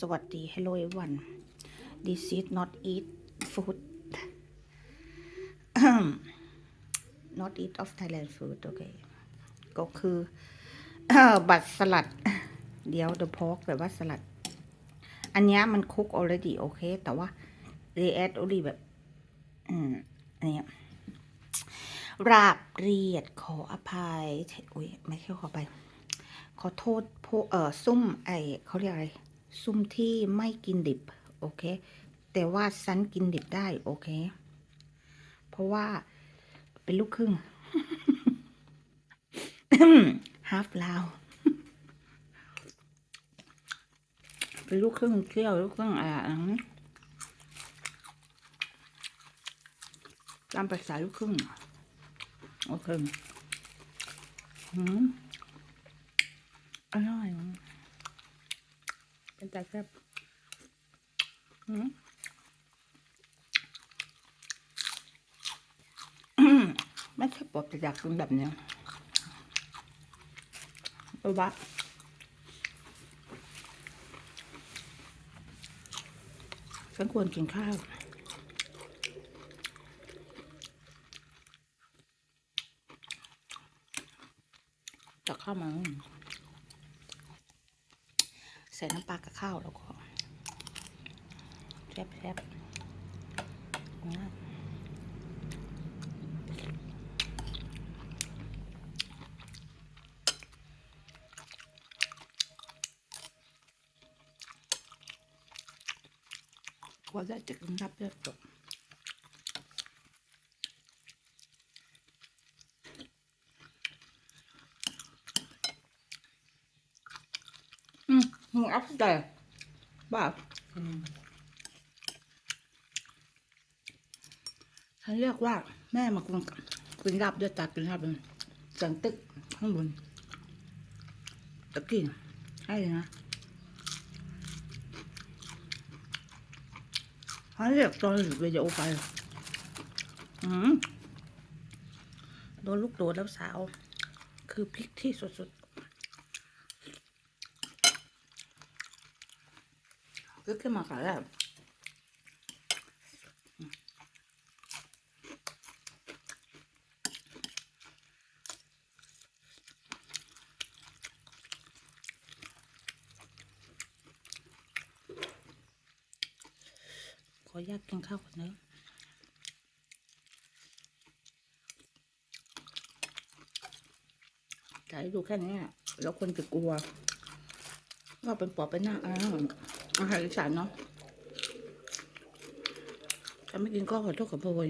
สวัสดี hello everyone this is not eat food not eat of Thailand food โอเคก็คือบัตรสลัด เดี๋ยว the pork แบบว่าสลัด อันนี้มันคุก already โอเค แต่ว่า they add only แบบ อืมอันนี้ราบเรียดขออภัยอุ้ยไม่ใช่ขอไป ขอโทษพวกเออซุ่มไอเขาเรียกอะไร ซุ่มที่ไม่กินดิบ โอเค แต่ว่าซันกินดิบได้โอเค เพราะว่าเป็นลูกครึ่งฮาฟลาวเป็นลูกครึ่งเที่ยวลูกครึ่งอ่าอันนั้นตามภาษาลูกครึ่งโอเคอืมอร่อย เป็นตาแซ่บอืมไม่ใช่ปกติอยากกินแบบเนี้ยเอาวะฉันควรกินข้าวตักข้าวมา ใส่น้ำปลากับข้าวแล้วก็แซ่บแซ่บนะว่าจะจะกินรับเยอะจบ อืมหมูอัพแต่บ้าฉันเรียกว่าแม่มากินกินรับด้วยตากินรับเลยสังตึกข้างบนตะกี้น่ะให้เลยนะเขาเรียกตอนวิดีโอไปอืมโดนลูกโดดแล้วสาว คือพริกที่สุดๆ ก็ขึ้นมาก่อนแล้วขออยากกินข้าวก่อนเนอะจะให้ดูแค่นี้แล้วคนจะกลัวว่าเป็นปอบเป็นหน้าอา อาหารอีสานเนาะถ้าไม่กินก็ขอโทษกับโพย